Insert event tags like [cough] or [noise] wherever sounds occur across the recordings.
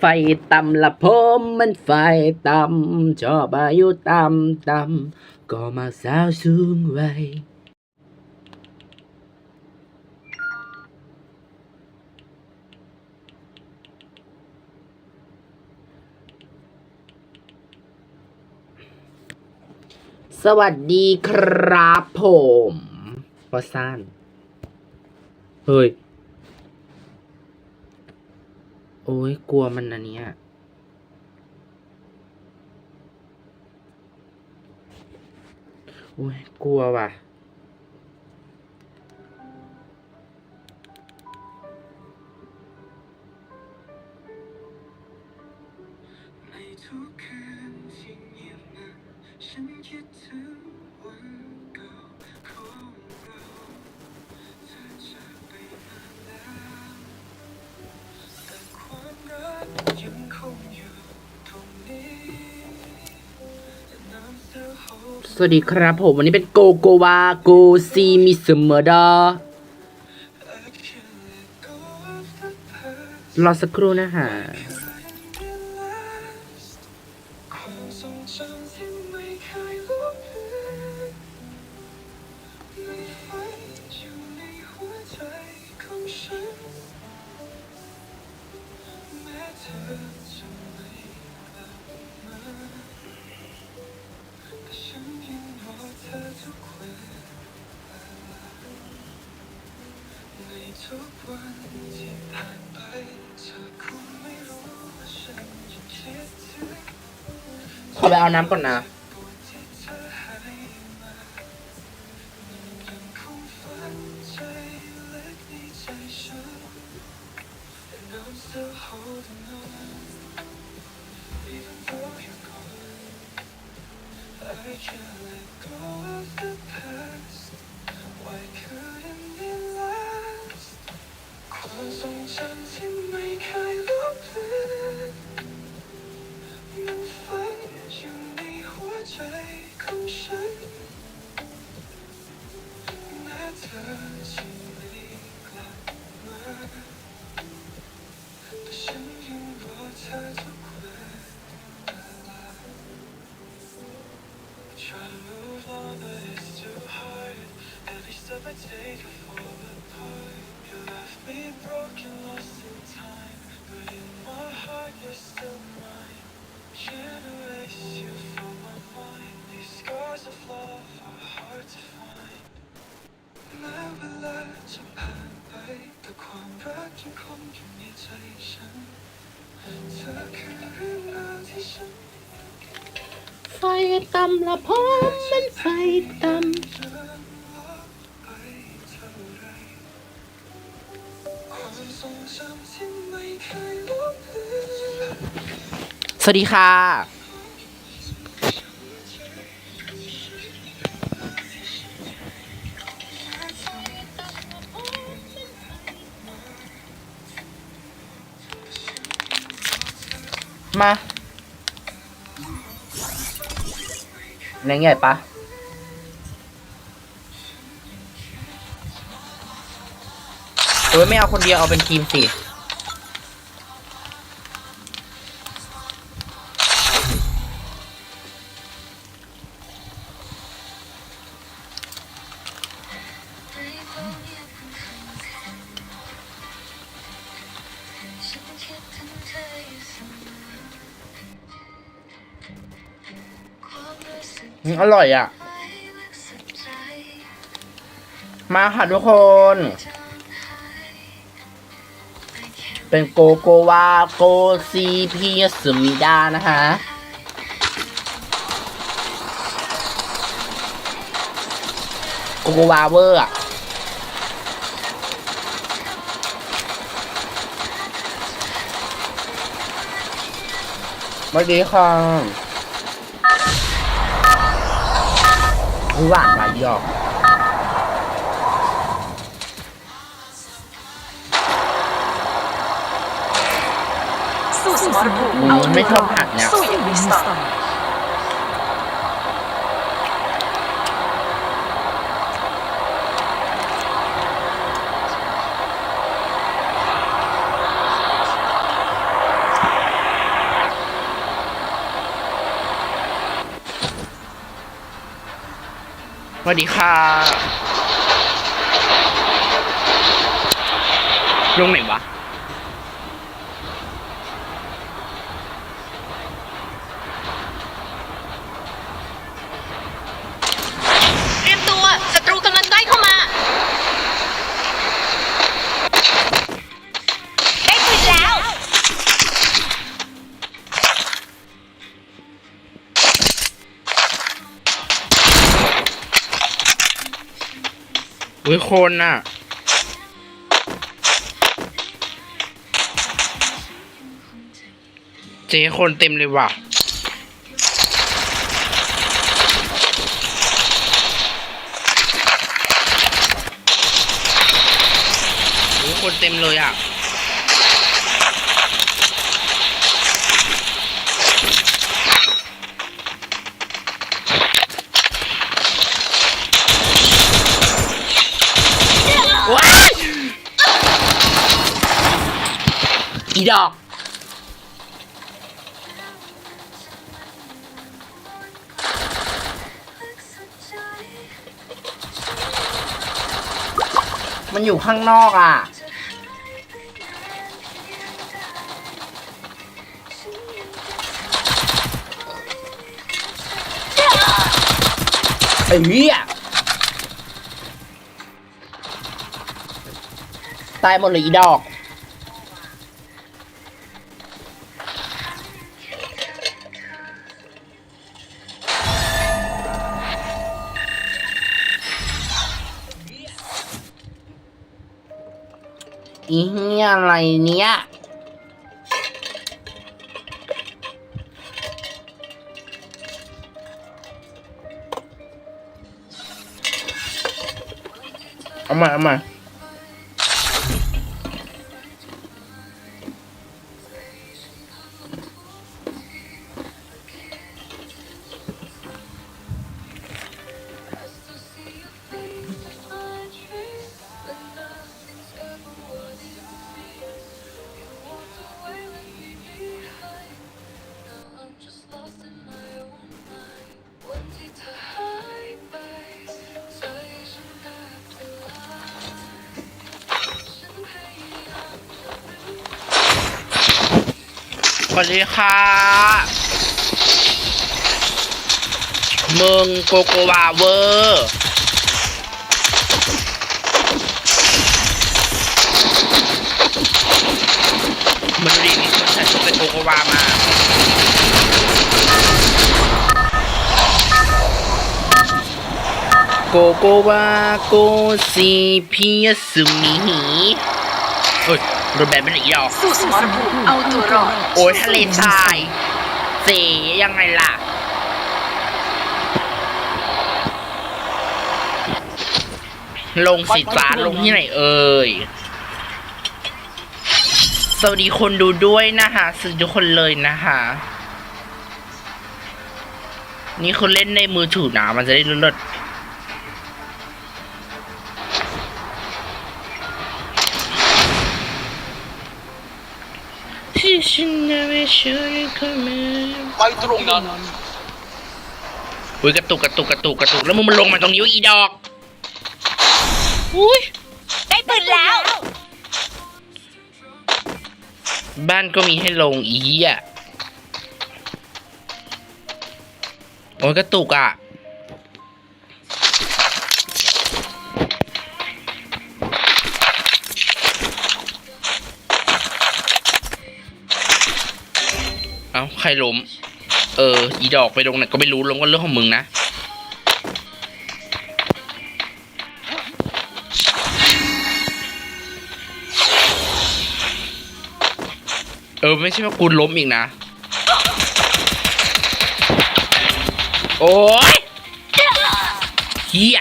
ไฟต่ำละผมมันไฟต่ำชอบอายุต่ำต่ำก็มาสาวสูงวัยสวัสดีครับผมวอสั้นเฮ้ย โอ้ยกลัวมันอันเนี้ยโอ้ยกลัวว่ะ ในทุกคืนที่เงียบงันฉันคิดถึง วัสดีครับผม วันนี้เป็นโกโกวาโกซีมิเสมอดารอสักครู่นะฮะ ไปเอาน้ำก่อนนะ แม้เวลาจะผ่านไปแต่ความรักยังคงอยู่ในใจฉันเธอคือเรื่องราวที่ฉันไฟต่ำละผมมันไฟต่จะลบไปเท่าไรความทรงจำที่ไม่เคยลบเลือนำสวัสดีค่ะ มาแรงใหญ่ปะโอ้ยไม่เอาคนเดียวเอาเป็นทีมสิ อร่อยอะไม่ลึกสุดใจมาค่ะทุกคน เป็นโกโกวาโกซีพีสมิดานะคะโกโกวาเวอร์อะสวัสดีค่ะ อุ๊ยหวานไปหยอกสู้สมรภูมิอืมไม่ชอบผักเนี่ยสู้อย่างมีสไต สวัสดีค่ะลงไหนวะ อุ้ยคนอะ เจ๊คนเต็มเลยว่ะ อุ้ยคนเต็มเลยอะ อีดอก มันอยู่ข้างนอกอะ ไอ้เหี้ยตายหมดเลยอีดอก อีเหี้ยอะไรเนี้ยเอามาเอามา วัสดีค่ะมึงโกโกวาเวอร์มันดูดีมีคนใส่ชุดเป็นโกโกวามาโกโกวาโกซีพีสุมิหีเฮ้ย รถแบบเป็นอีดอกสู้สมรภูมิเอาตัวรอดโอ้ยทะเลทรายเสยังไงล่ะ ลงสิจ้าลงที่ไหนเอ่ย สวัสดีคนดูด้วยนะคะสวัสดีทุกคนเลยนะคะ นี่คือเล่นในมือถือนะมันจะได้เลิศที่ฉั ไม่เชื่อคนมาไปตรงนั้นอุ้ยกระตุกกระตุกกระตุกกระตุกแล้วมึงมันลงมาตรงนี้วะอีดอกอุ้ยได้ปืนแล้ว บ้านก็มีให้ลงอีอะโอ้ยกระตุกอะ ใครล้ม เออ อีดอกไปลงไหนก็ไม่รู้ล้มก็เรื่องของมึงนะ เออ ไม่ใช่ว่ากูล้มอีกนะ โอ้ยเฮีย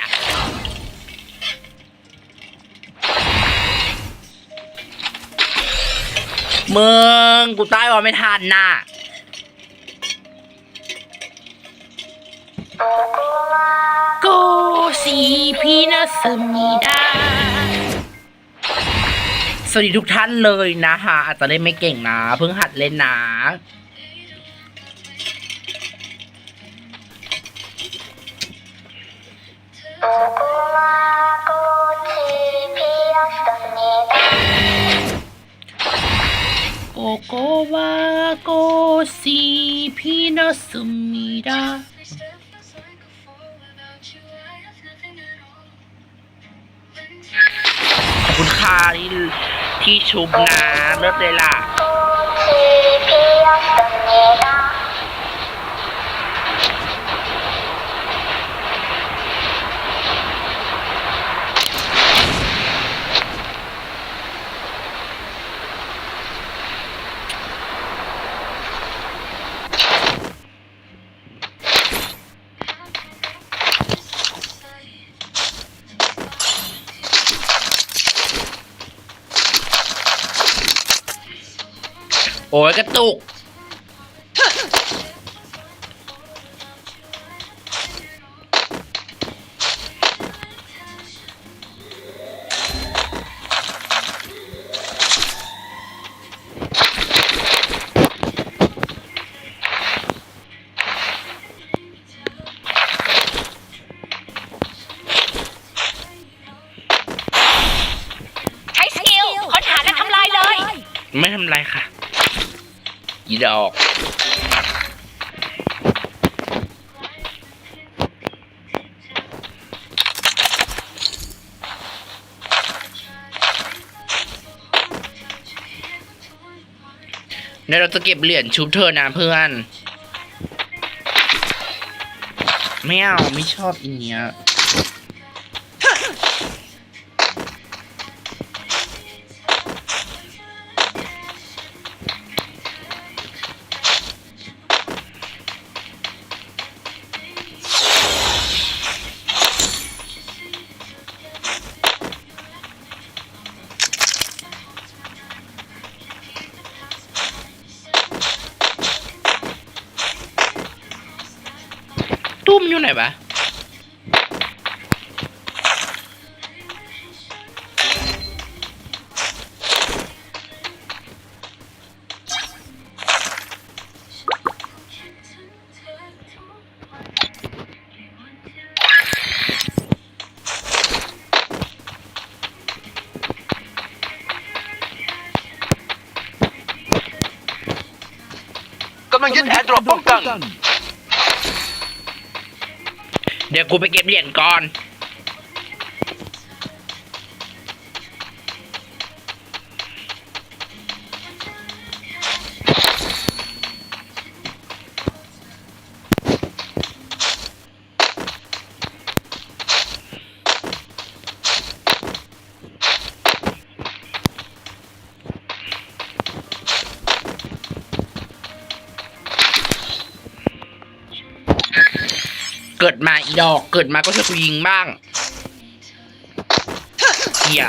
มึงกูตายว่าไม่ทันน่ะ โกสีพีนาสมิดาสวัสดีทุกท่านเลยนะคะอาจจะเล่นไม่เก่งนะ เพิ่งหัดเล่นนะเธอโกโกวาโกซีพีนอสุมิดาาที่ที่ชุบนะเลิศเลยล่ะ โอ้ยกระตุก เดี๋ยวเราจะเก็บเหรียญชุบเธอนะเพื่อน ไม่เอาไม่ชอบอีเนี้ย กัน เดี๋ยวกูไปเก็บเหรียญก่อน เกิดมาอีดอก เกิดมาก็ช่วยกูยิงบ้างเฮีย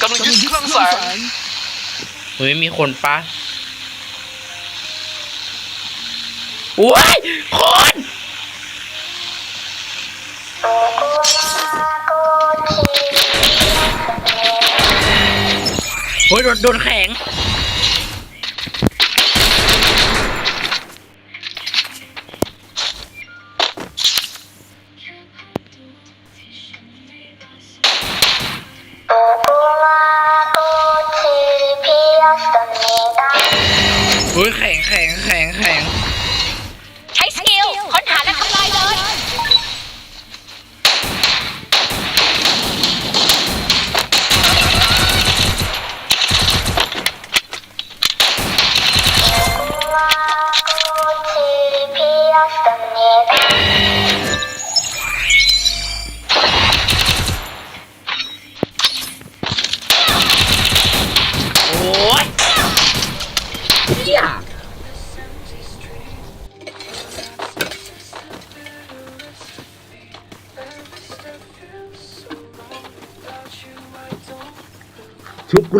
กำลังยึดเครื่องแสงเฮ้ยมีคนปะ โอ้ยคนโอ้ยโดนโดนแข็ง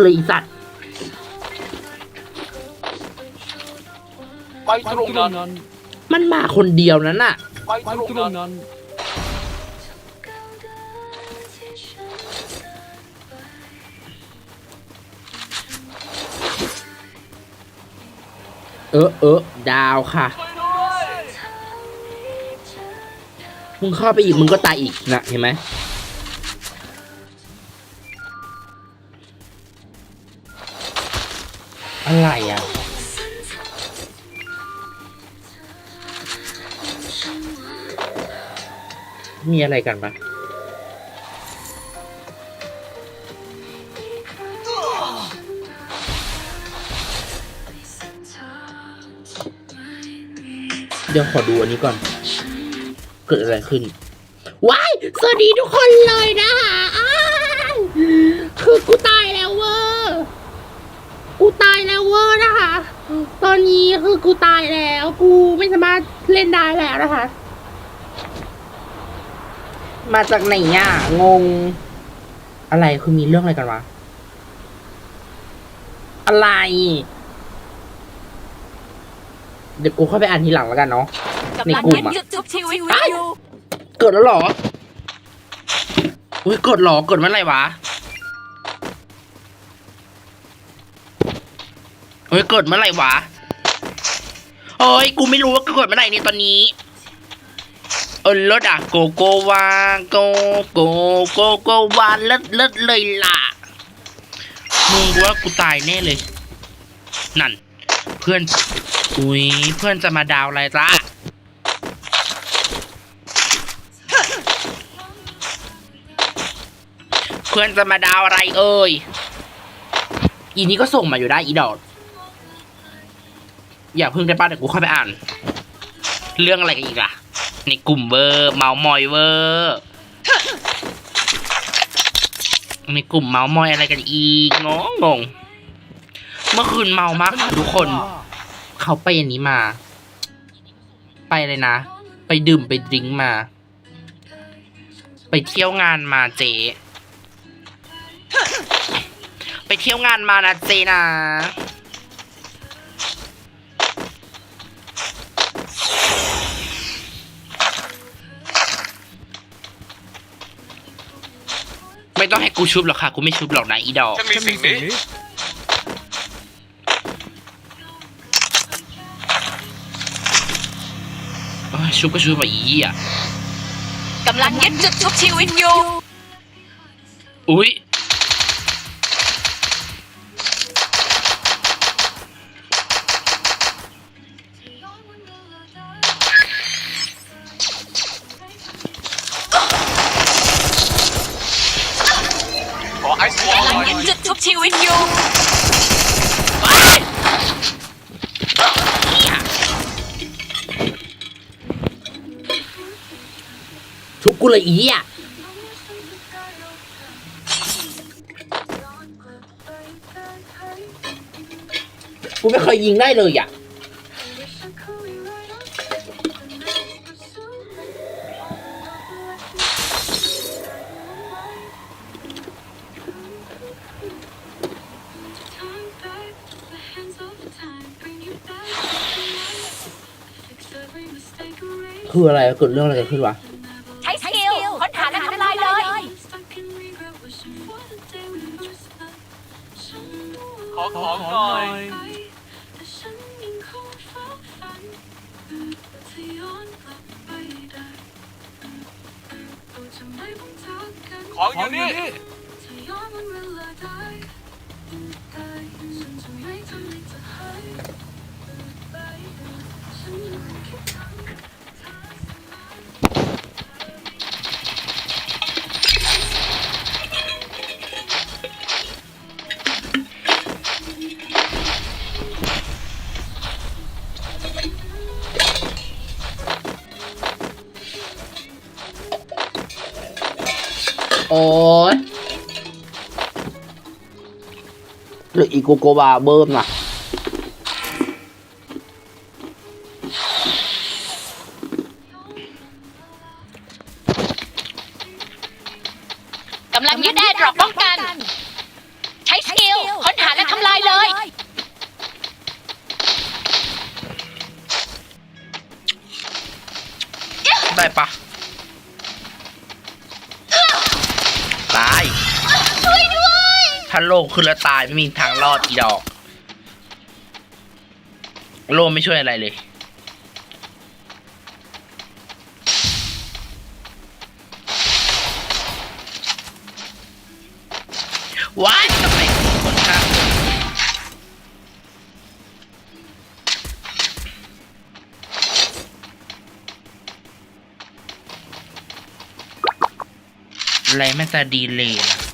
เลยอีสัตว์ไปตรงนั้น มันมาคนเดียวนั้นน่ะ ไปตรงนั้น เออเออดาวค่ะ มึงเข้าไปอีก มึงก็ตายอีกนะเห็นไหม อะไรอะมีอะไรกันปะเดี๋ยวขอดูอันนี้ก่อน เกิดอะไรขึ้น ว้าย สวัสดีทุกคนเลยนะคะคือกูตายแล้วเวอร์กูตาย แล้วเวอร์นะคะ ตอนนี้คือกูตายแล้ว กูไม่สามารถเล่นได้แล้วนะคะ มาจากไหนอะ งง อะไรคือมีเรื่องอะไรกันวะ อะไร เดี๋ยวกูเข้าไปอ่านทีหลังแล้วกันเนาะ ในกลุ่มอะยึดทุกชีวิตเอ้ยเกิดแล้วเหรอ อุ้ยเกิดเหรอ เกิดเมื่อไหร่วะ เฮ้ยเกิดเมื่อไหร่วะเฮ้ยกูไม่รู้ว่าเกิดเมื่อไหร่นี่ตอนนี้ เออเลิศอะโกโกวาโกโกโกโกวาเลิศเลิศเลยล่ะมึงว่ากูตายแน่เลย นั่น เพื่อนอุ้ยเพื่อนจะมาดาวอะไรจ้าเพื่อนจะมาดาวอะไรเอ่ยอีนี้ก็ส่งมาอยู่ได้อีดอก อย่าเพิ่งได้ป้าเดี๋ยวกูค่อยไปอ่าน เรื่องอะไรกันอีกล่ะ ในกลุ่มเวอร์เมาส์มอยเวอร์ในกลุ่มเมาส์มอยอะไรกันอีกงงงงเมื่อคืนเมามากค่ะทุกคน เขาไปอันนี้มา ไปเลยนะ ไปดื่มไปดริ้งมา ไปเที่ยวงานมาเจ ไปเที่ยวงานมานะเจนะ ไม่ต้องให้กูชุบหรอกค่ะ กูไม่ชุบหรอกนะอีดอก ฉันมีสิ่งนี้เอ้ยชุบก็ชุบไปอีอะ กำลังยึดจุดทุกชีวิตอยู่อุ๊ย ชีวิตอยู่ชุบกูเลยอีอะกูไม่เคยยิงได้เลยอะ คืออะไรเกิดเรื่องอะไรกันขึ้นวะใช้สกิลค้นหาและทำลายเลย ขอของหน่อยของอยู่นี่ หรืออีโก ขึ้นแล้วตายไม่มีทางรอดอีดอก โลกไม่ช่วยอะไรเลย ว้ายทำไมคนข้างอะไรมันจะดีเลยล่ะ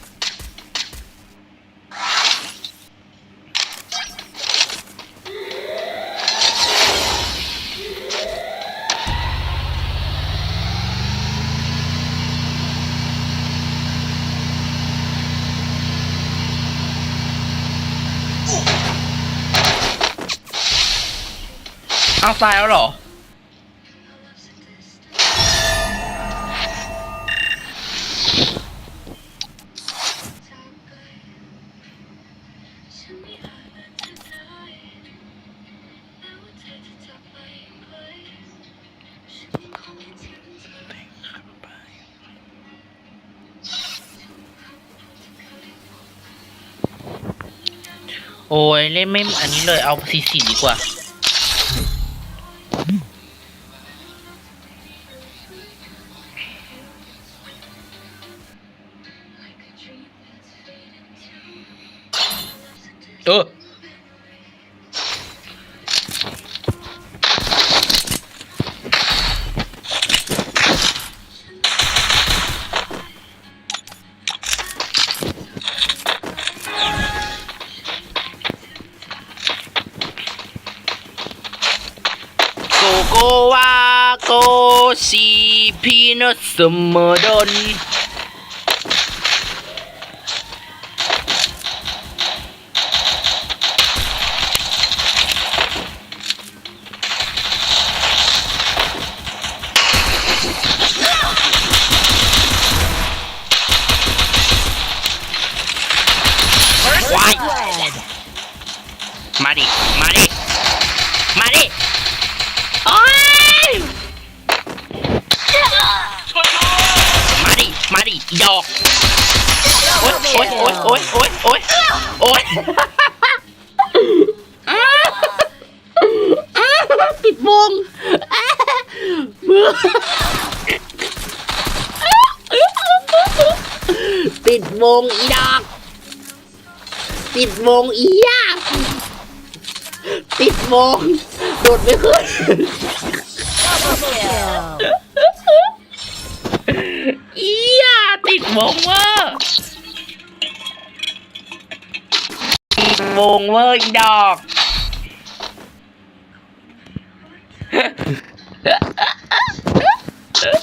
ตายแล้วเหรอ โอ้ยเล่นไม่อันนี้เลยเอาสีสีดีกว่า สีพีนอสมดน วาย มาดิ มาดิ มาดิ โอ้ย ช่วยด้วย มาดิมาดิอีดอกโอ๊ยโอ๊ยโอ๊ยโอ๊ยโอ๊ยโอ๊ยโอ๊ยติดวงมือติดวงอีดอกติดวงอียาติดวงโดดไม่ขึ้น buồn quá. Buồn quá đòn [laughs]